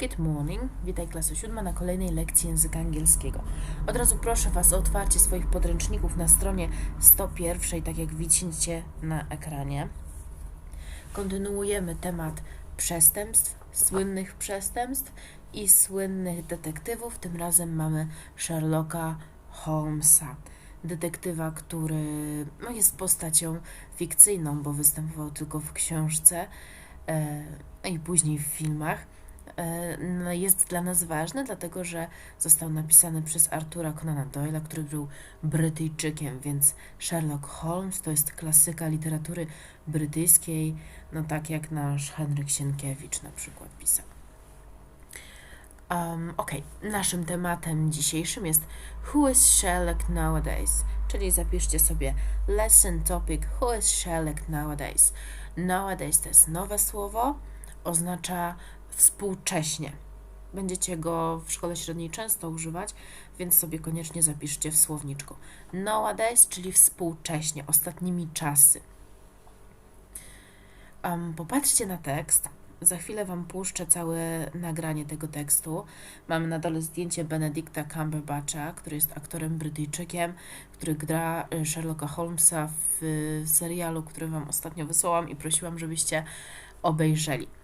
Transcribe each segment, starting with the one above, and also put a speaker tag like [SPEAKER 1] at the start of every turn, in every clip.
[SPEAKER 1] Good morning, witaj klaso siódma na kolejnej lekcji języka angielskiego. Od razu proszę Was o otwarcie swoich podręczników na stronie 101, tak jak widzicie na ekranie. Kontynuujemy temat przestępstw, słynnych przestępstw i słynnych detektywów. Tym razem mamy Sherlocka Holmesa. Detektywa, który no, jest postacią fikcyjną, bo występował tylko w książce e, i później w filmach. E, no, jest dla nas ważny, dlatego że został napisany przez Artura Conana Doyle'a, który był Brytyjczykiem, więc Sherlock Holmes to jest klasyka literatury brytyjskiej, no tak jak nasz Henryk Sienkiewicz na przykład pisał. Um, ok, naszym tematem dzisiejszym jest Who is Sherlock nowadays? Czyli zapiszcie sobie lesson topic Who is Sherlock nowadays? Nowadays to jest nowe słowo, oznacza współcześnie. Będziecie go w szkole średniej często używać, więc sobie koniecznie zapiszcie w słowniczku. Nowadays, czyli współcześnie, ostatnimi czasy. Um, popatrzcie na tekst. Za chwilę Wam puszczę całe nagranie tego tekstu. Mamy na dole zdjęcie Benedicta Cumberbatcha, który jest aktorem Brytyjczykiem, który gra y, Sherlocka Holmesa w y, serialu, który Wam ostatnio wysłałam i prosiłam, żebyście obejrzeli.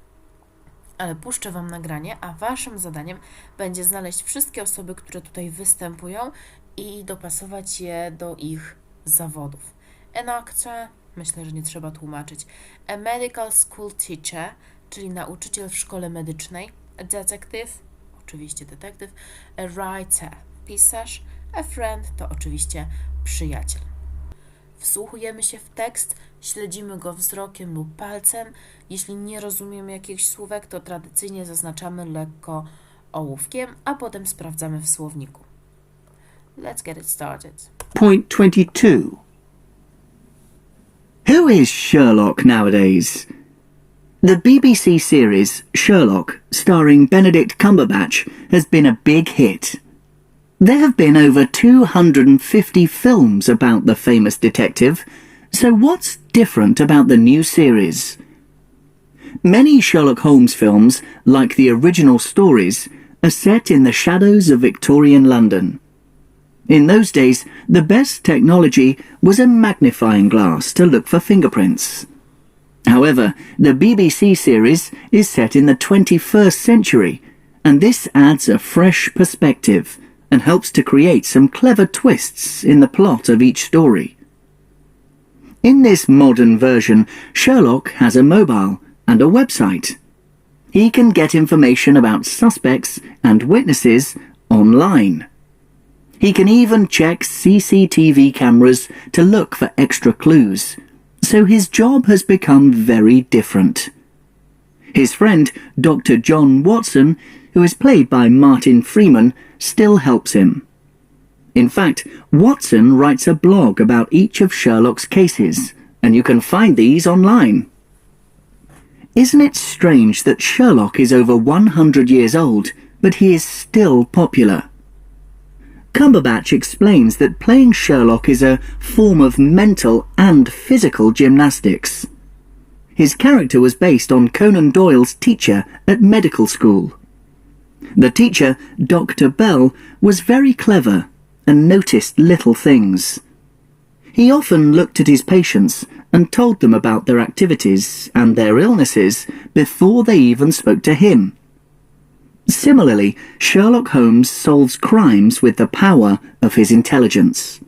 [SPEAKER 1] Ale puszczę Wam nagranie, a Waszym zadaniem będzie znaleźć wszystkie osoby, które tutaj występują i dopasować je do ich zawodów. Actor, myślę, że nie trzeba tłumaczyć. A medical school teacher, czyli nauczyciel w szkole medycznej. A detective, oczywiście detektyw. A writer, pisarz. A friend to oczywiście przyjaciel. Wsłuchujemy się w tekst, śledzimy go wzrokiem lub palcem. Jeśli nie rozumiemy jakichś słówek, to tradycyjnie zaznaczamy lekko ołówkiem, a potem sprawdzamy w słowniku. Let's get it started.
[SPEAKER 2] Point 22. Who is Sherlock nowadays? The BBC series Sherlock, starring Benedict Cumberbatch, has been a big hit. There have been over 250 films about the famous detective, so what's different about the new series? Many Sherlock Holmes films, like the original stories, are set in the shadows of Victorian London. In those days, the best technology was a magnifying glass to look for fingerprints. However, the BBC series is set in the 21st century, and this adds a fresh perspective and helps to create some clever twists in the plot of each story. In this modern version, Sherlock has a mobile and a website. He can get information about suspects and witnesses online. He can even check CCTV cameras to look for extra clues. So his job has become very different. His friend, Dr. John Watson, who is played by Martin Freeman, still helps him. In fact, Watson writes a blog about each of Sherlock's cases, and you can find these online. Isn't it strange that Sherlock is over 100 years old, but he is still popular? Cumberbatch explains that playing Sherlock is a form of mental and physical gymnastics. His character was based on Conan Doyle's teacher at medical school. The teacher, Dr. Bell, was very clever and noticed little things. He often looked at his patients and told them about their activities and their illnesses before they even spoke to him. Similarly, Sherlock Holmes solves crimes with the power of his intelligence.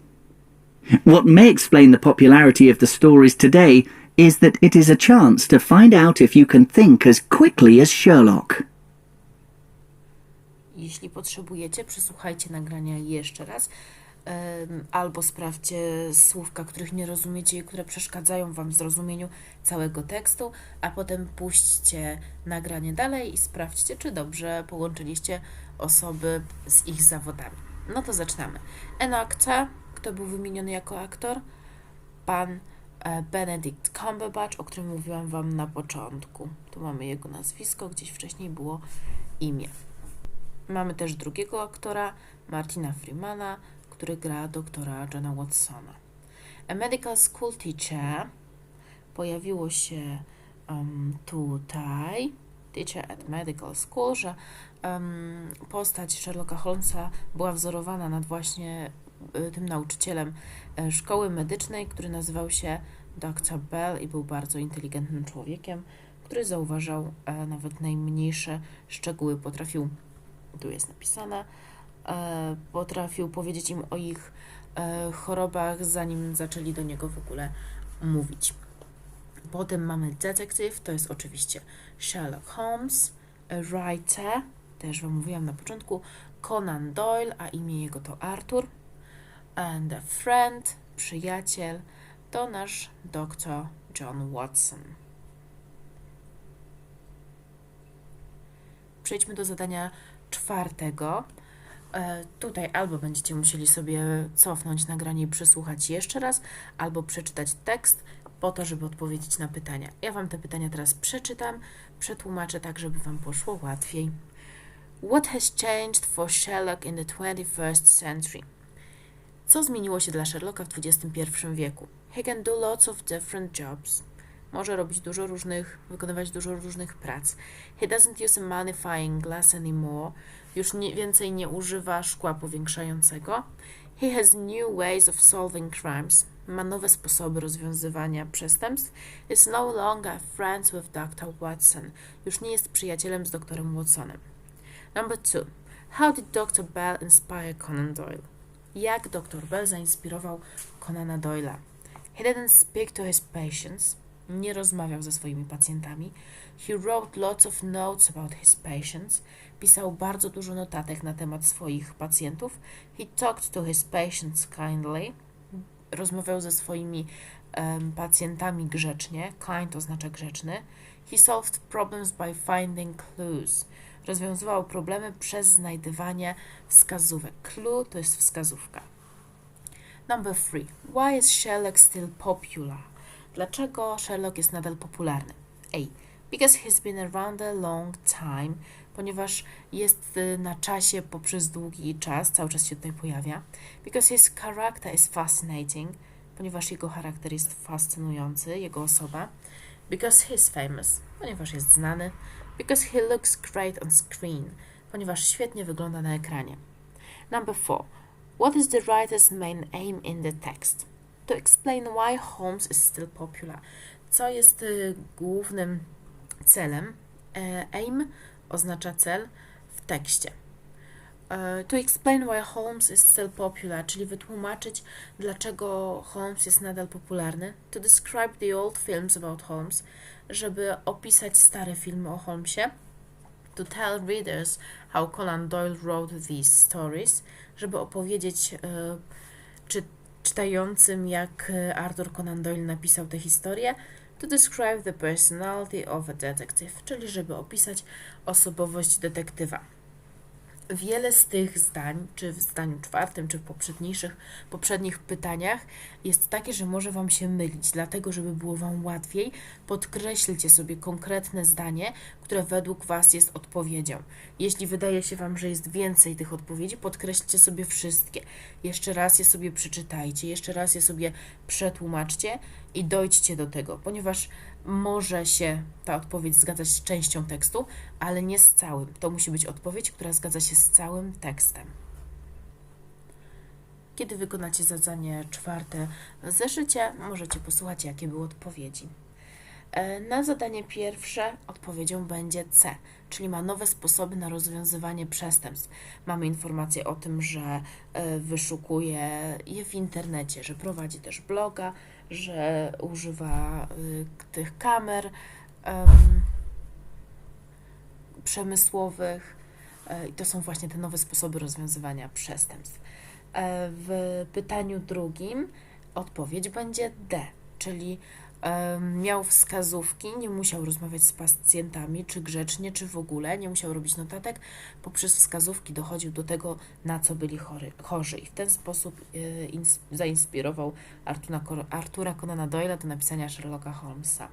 [SPEAKER 2] What may explain the popularity of the stories today is that it is a chance to find out if you can think as quickly as Sherlock.
[SPEAKER 1] Jeśli potrzebujecie, przesłuchajcie nagrania jeszcze raz. Albo sprawdźcie słówka, których nie rozumiecie i które przeszkadzają Wam w zrozumieniu całego tekstu, a potem puśćcie nagranie dalej i sprawdźcie, czy dobrze połączyliście osoby z ich zawodami. No to zaczynamy. Actor, kto był wymieniony jako aktor? Pan e, Benedict Cumberbatch, o którym mówiłam Wam na początku. Tu mamy jego nazwisko, gdzieś wcześniej było imię. Mamy też drugiego aktora, Martina Freemana, który gra doktora Johna Watsona. A Medical School Teacher pojawiło się um, tutaj. teacher at medical school, że em, postać Sherlocka Holmesa była wzorowana nad właśnie y, tym nauczycielem e, szkoły medycznej, który nazywał się Dr. Bell i był bardzo inteligentnym człowiekiem, który zauważał e, nawet najmniejsze szczegóły, potrafił, tu jest napisane, e, potrafił powiedzieć im o ich e, chorobach, zanim zaczęli do niego w ogóle mówić. Potem mamy detective, to jest oczywiście Sherlock Holmes, a writer, też Wam mówiłam na początku, Conan Doyle, a imię jego to Arthur, and a friend, przyjaciel, to nasz doktor John Watson. Przejdźmy do zadania czwartego. E, Tutaj albo będziecie musieli sobie cofnąć nagranie i przesłuchać jeszcze raz, albo przeczytać tekst po to, żeby odpowiedzieć na pytania. Ja Wam te pytania teraz przeczytam, przetłumaczę tak, żeby Wam poszło łatwiej. What has changed for Sherlock in the 21st century? Co zmieniło się dla Sherlocka w XXI wieku? He can do lots of different jobs. Może robić dużo różnych, wykonywać dużo różnych prac. He doesn't use a magnifying glass anymore. Już nie, więcej nie używa szkła powiększającego. He has new ways of solving crimes. Ma nowe sposoby rozwiązywania przestępstw. Is no longer friends with Dr. Watson. Już nie jest przyjacielem z doktorem Watsonem. Number two. How did Dr. Bell inspire Conan Doyle? Jak dr Bell zainspirował Conana Doyle'a? He didn't speak to his patients. Nie rozmawiał ze swoimi pacjentami. He wrote lots of notes about his patients. Pisał bardzo dużo notatek na temat swoich pacjentów. He talked to his patients kindly. Rozmawiał ze swoimi em, pacjentami grzecznie. Kind oznacza grzeczny. He solved problems by finding clues. Rozwiązywał problemy przez znajdywanie wskazówek. Clue to jest wskazówka. Number three. Why is Sherlock still popular? Dlaczego Sherlock jest nadal popularny? A. Because he's been around a long time, ponieważ jest y, na czasie poprzez długi czas, cały czas się tutaj pojawia. Because his character is fascinating, ponieważ jego charakter jest fascynujący, jego osoba. Because he's famous, ponieważ jest znany. Because he looks great on screen, ponieważ świetnie wygląda na ekranie. Number four. What is the writer's main aim in the text? To explain why Holmes is still popular. Co jest y, głównym celem? E, aim oznacza cel w tekście. E, to explain why Holmes is still popular, czyli wytłumaczyć, dlaczego Holmes jest nadal popularny. To describe the old films about Holmes, żeby opisać stare filmy o Holmesie. To tell readers how Conan Doyle wrote these stories, żeby opowiedzieć e, czy, czytającym, jak e, Arthur Conan Doyle napisał tę historię. To describe the personality of a detective, czyli żeby opisać osobowość detektywa. Wiele z tych zdań, czy w zdaniu czwartym, czy w poprzedniejszych, poprzednich pytaniach, jest takie, że może Wam się mylić. Dlatego, żeby było Wam łatwiej, podkreślcie sobie konkretne zdanie, które według Was jest odpowiedzią. Jeśli wydaje się Wam, że jest więcej tych odpowiedzi, podkreślcie sobie wszystkie. Jeszcze raz je sobie przeczytajcie, jeszcze raz je sobie przetłumaczcie i dojdźcie do tego, ponieważ może się ta odpowiedź zgadzać z częścią tekstu, ale nie z całym. To musi być odpowiedź, która zgadza się z całym tekstem. Kiedy wykonacie zadanie czwarte w zeszycie, możecie posłuchać, jakie były odpowiedzi. E, Na zadanie pierwsze odpowiedzią będzie C, czyli ma nowe sposoby na rozwiązywanie przestępstw. Mamy informację o tym, że e, wyszukuje je w internecie, że prowadzi też bloga, że używa y, tych kamer em, przemysłowych. E, I to są właśnie te nowe sposoby rozwiązywania przestępstw. E, W pytaniu drugim odpowiedź będzie D, czyli miał wskazówki, nie musiał rozmawiać z pacjentami, czy grzecznie, czy w ogóle, nie musiał robić notatek, poprzez wskazówki dochodził do tego, na co byli chory, chorzy i w ten sposób e, ins- zainspirował Artura, Artura Conana Doyle'a do napisania Sherlocka Holmesa.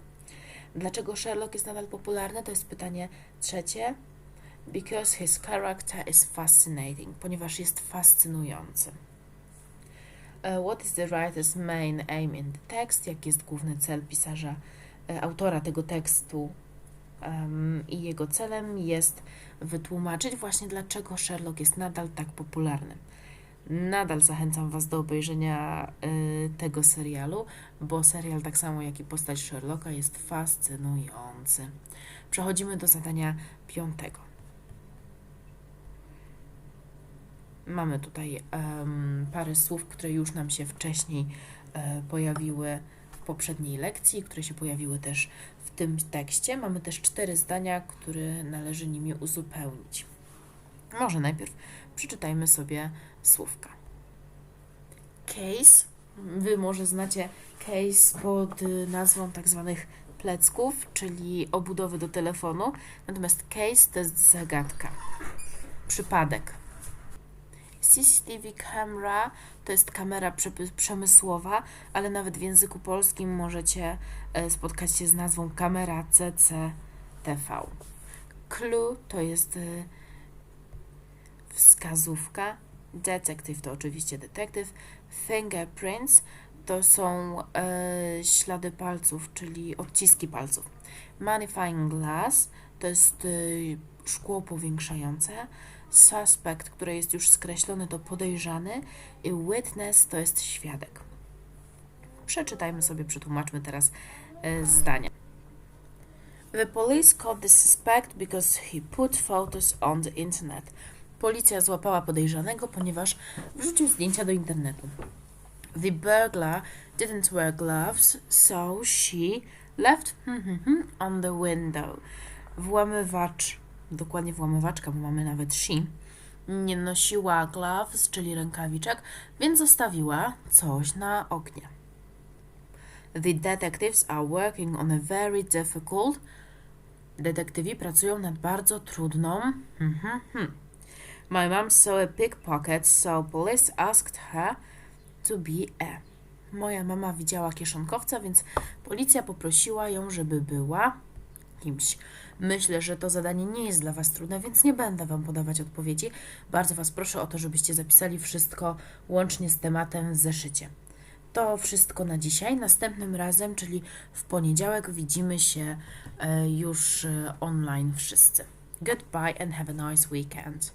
[SPEAKER 1] Dlaczego Sherlock jest nadal popularny? To jest pytanie trzecie. Because his character is fascinating, ponieważ jest fascynujący. E, What is the writer's main aim in the text? Jaki jest główny cel pisarza, e, autora tego tekstu, em, i jego celem jest wytłumaczyć właśnie, dlaczego Sherlock jest nadal tak popularny. Nadal zachęcam Was do obejrzenia y, tego serialu, bo serial, tak samo jak i postać Sherlocka, jest fascynujący. Przechodzimy do zadania piątego. Mamy tutaj em, parę słów, które już nam się wcześniej e, pojawiły w poprzedniej lekcji, które się pojawiły też w tym tekście. Mamy też cztery zdania, które należy nimi uzupełnić. Może najpierw przeczytajmy sobie słówka. Case. Wy może znacie case pod y, nazwą tak zwanych plecków, czyli obudowy do telefonu. Natomiast case to jest zagadka. Przypadek. CCTV camera to jest kamera przemysłowa, ale nawet w języku polskim możecie e, spotkać się z nazwą kamera CCTV. Clue to jest e, wskazówka. Detective to oczywiście detektyw. Fingerprints to są e, ślady palców, czyli odciski palców. Magnifying glass to jest szkło powiększające. Suspect, które jest już skreślone, to podejrzany. I witness to jest świadek. Przeczytajmy sobie, przetłumaczmy teraz e, zdania. The police caught the suspect because he put photos on the internet. Policja złapała podejrzanego, ponieważ wrzucił zdjęcia do internetu. The burglar didn't wear gloves, so she left on the window. Włamywacz, dokładnie włamywaczka, bo mamy nawet she, nie nosiła gloves, czyli rękawiczek, więc zostawiła coś na oknie. The detectives are working on a very difficult. Detektywi pracują nad bardzo trudną. Mhm, hmm. My mom saw a pickpocket, so police asked her to be a. Moja mama widziała kieszonkowca, więc policja poprosiła ją, żeby była kimś. Myślę, że to zadanie nie jest dla Was trudne, więc nie będę Wam podawać odpowiedzi. Bardzo Was proszę o to, żebyście zapisali wszystko łącznie z tematem w zeszycie. To wszystko na dzisiaj. Następnym razem, czyli w poniedziałek, widzimy się e, już e, online wszyscy. Goodbye and have a nice weekend.